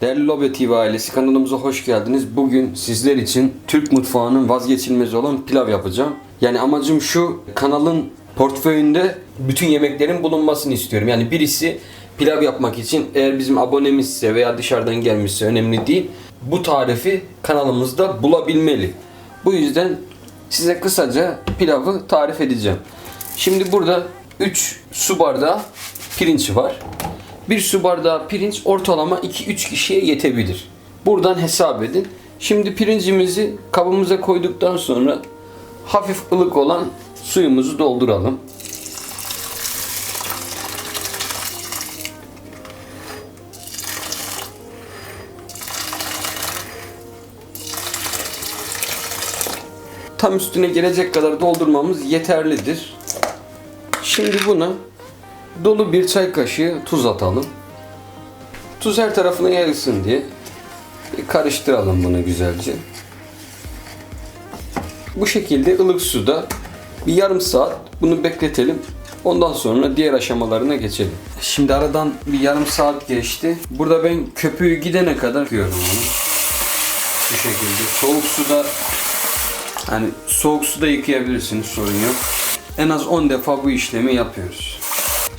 Değerli Lobe TV ailesi kanalımıza hoş geldiniz. Bugün sizler için Türk mutfağının vazgeçilmezi olan pilav yapacağım. Yani amacım şu kanalın portföyünde bütün yemeklerin bulunmasını istiyorum. Yani birisi pilav yapmak için eğer bizim abonemizse veya dışarıdan gelmişse önemli değil. Bu tarifi kanalımızda bulabilmeli. Bu yüzden size kısaca pilavı tarif edeceğim. Şimdi burada 3 su bardağı pirinç var. Bir su bardağı pirinç ortalama 2-3 kişiye yetebilir. Buradan hesap edin. Şimdi pirincimizi kabımıza koyduktan sonra hafif ılık olan suyumuzu dolduralım. Tam üstüne gelecek kadar doldurmamız yeterlidir. Şimdi buna dolu bir çay kaşığı tuz atalım. Tuz her tarafına yayılsın diye bir karıştıralım bunu güzelce. Bu şekilde ılık suda bir yarım saat bunu bekletelim. Ondan sonra diğer aşamalarına geçelim. Şimdi aradan bir yarım saat geçti. Burada ben köpüğü gidene kadar yıkıyorum onu. Bu şekilde. Soğuk suda hani soğuk suda yıkayabilirsiniz sorun yok. En az 10 defa bu işlemi yapıyoruz.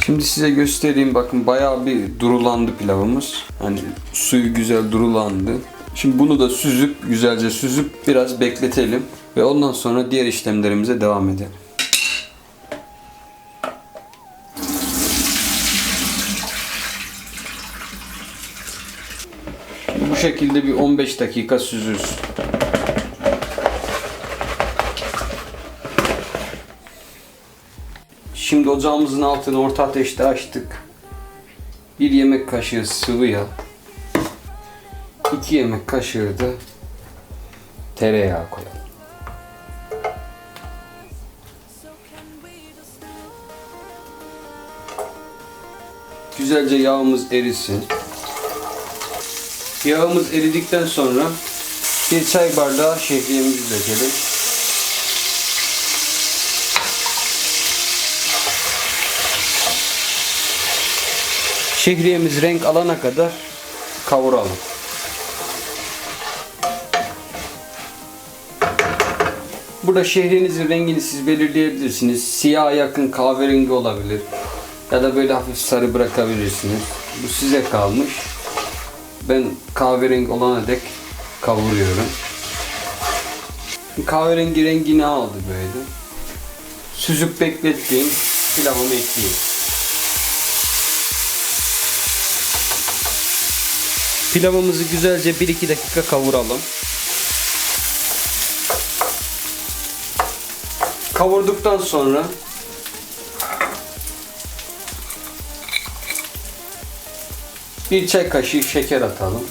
Şimdi size göstereyim bakın bayağı bir durulandı pilavımız. Hani suyu güzel durulandı. Şimdi bunu da süzüp güzelce süzüp biraz bekletelim ve ondan sonra diğer işlemlerimize devam edelim. Bu şekilde bir 15 dakika süzülsün. Şimdi ocağımızın altını orta ateşte açtık. Bir yemek kaşığı sıvı yağ. 2 yemek kaşığı da tereyağı koyalım. Güzelce yağımız erisin. Yağımız eridikten sonra bir çay bardağı şehriyemizi dökelim. Şehriyemiz renk alana kadar kavuralım. Burada şehrinizin rengini siz belirleyebilirsiniz. Siyah yakın kahverengi olabilir. Ya da böyle hafif sarı bırakabilirsiniz. Bu size kalmış. Ben kahverengi olana dek kavuruyorum. Kahverengi rengini aldı böyle. Süzüp beklettiğim pilavımı ekleyeyim. Pilavımızı güzelce 1-2 dakika kavuralım. Kavurduktan sonra bir çay kaşığı şeker atalım.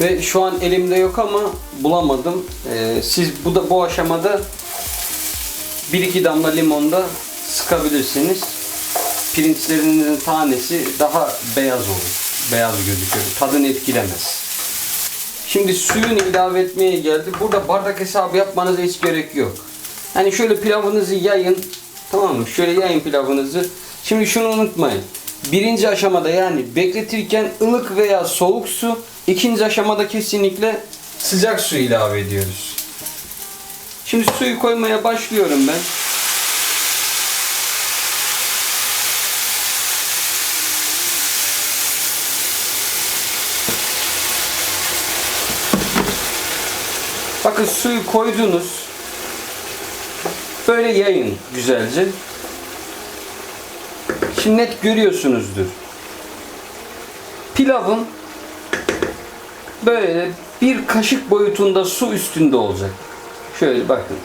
Ve şu an elimde yok ama bulamadım. Ee, siz bu da bu aşamada 1-2 damla limonda sıkabilirsiniz. Pirinçlerinizin tanesi daha beyaz olur. Beyaz gözüküyor. Tadını etkilemez. Şimdi suyunu ilave etmeye geldi. Burada bardak hesabı yapmanıza hiç gerek yok. Hani şöyle pilavınızı yayın. Tamam mı? Şöyle yayın pilavınızı. Şimdi şunu unutmayın. Birinci aşamada yani bekletirken ılık veya soğuk su. ikinci aşamada kesinlikle sıcak su ilave ediyoruz. Şimdi suyu koymaya başlıyorum ben. Bakın suyu koydunuz. Böyle yayın güzelce. Şimdi net görüyorsunuzdur. Pilavın böyle bir kaşık boyutunda su üstünde olacak. Şöyle bakın.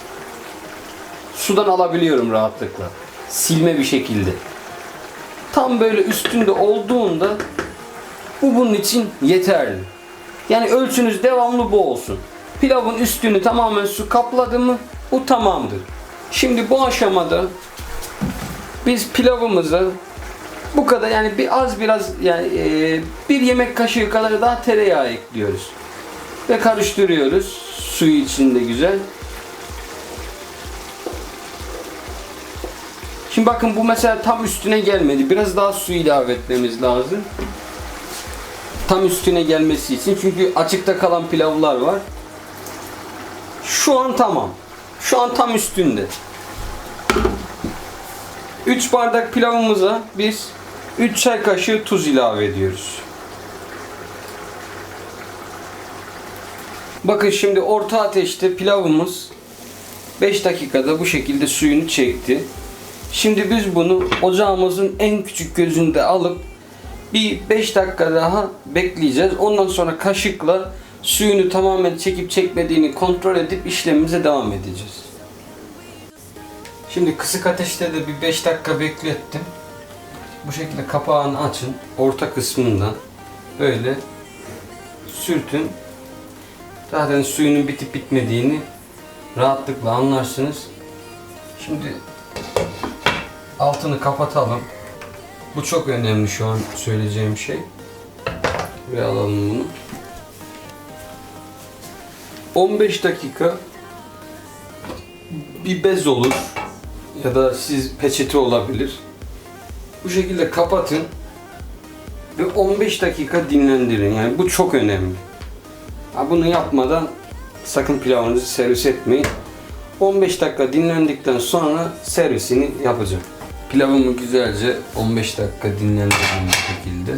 Sudan alabiliyorum rahatlıkla. Silme bir şekilde. Tam böyle üstünde olduğunda bu bunun için yeterli. Yani ölçünüz devamlı bu olsun. Pilavın üstünü tamamen su kapladı mı bu tamamdır. Şimdi bu aşamada biz pilavımızı bu kadar yani bir az biraz yani e, bir yemek kaşığı kadar daha tereyağı ekliyoruz. Ve karıştırıyoruz suyu içinde güzel. Şimdi bakın bu mesela tam üstüne gelmedi. Biraz daha su ilave etmemiz lazım. tam üstüne gelmesi için. Çünkü açıkta kalan pilavlar var. Şu an tamam. Şu an tam üstünde. 3 bardak pilavımıza biz 3 çay kaşığı tuz ilave ediyoruz. Bakın şimdi orta ateşte pilavımız 5 dakikada bu şekilde suyunu çekti. Şimdi biz bunu ocağımızın en küçük gözünde alıp bir 5 dakika daha bekleyeceğiz. Ondan sonra kaşıkla suyunu tamamen çekip çekmediğini kontrol edip işlemimize devam edeceğiz. Şimdi kısık ateşte de bir 5 dakika beklettim. Bu şekilde kapağını açın. Orta kısmından böyle sürtün. Zaten suyunun bitip bitmediğini rahatlıkla anlarsınız. Şimdi altını kapatalım. Bu çok önemli şu an söyleyeceğim şey. Buraya alalım bunu. 15 dakika bir bez olur ya da siz peçete olabilir. Bu şekilde kapatın ve 15 dakika dinlendirin. Yani bu çok önemli. Ha, bunu yapmadan sakın pilavınızı servis etmeyin. 15 dakika dinlendikten sonra servisini yapacağım. Pilavımı güzelce 15 dakika dinlendirdim bu şekilde.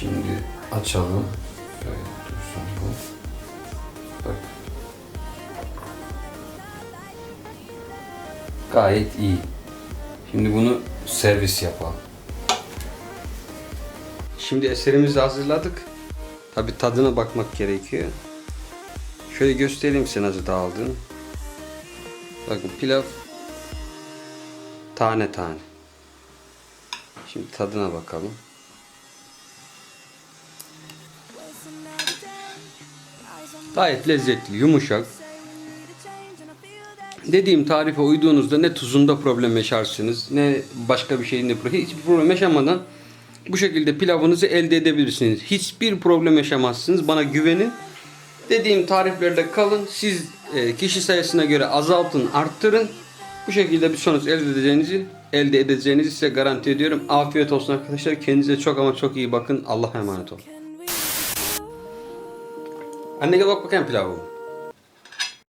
Şimdi açalım. Şöyle Gayet iyi. Şimdi bunu servis yapalım. Şimdi eserimizi hazırladık. Tabi tadına bakmak gerekiyor. Şöyle göstereyim size nasıl dağıldığını. Bakın pilav tane tane. Şimdi tadına bakalım. Gayet lezzetli, yumuşak. Dediğim tarife uyduğunuzda ne tuzunda problem yaşarsınız, ne başka bir şeyinde problem, hiçbir problem yaşamadan bu şekilde pilavınızı elde edebilirsiniz. Hiçbir problem yaşamazsınız. Bana güvenin. Dediğim tariflerde kalın. Siz e, kişi sayısına göre azaltın, arttırın. Bu şekilde bir sonuç elde edeceğinizi elde edeceğinizi size garanti ediyorum. Afiyet olsun arkadaşlar. Kendinize çok ama çok iyi bakın. Allah'a emanet olun. Anne gel bak bakayım pilavıma.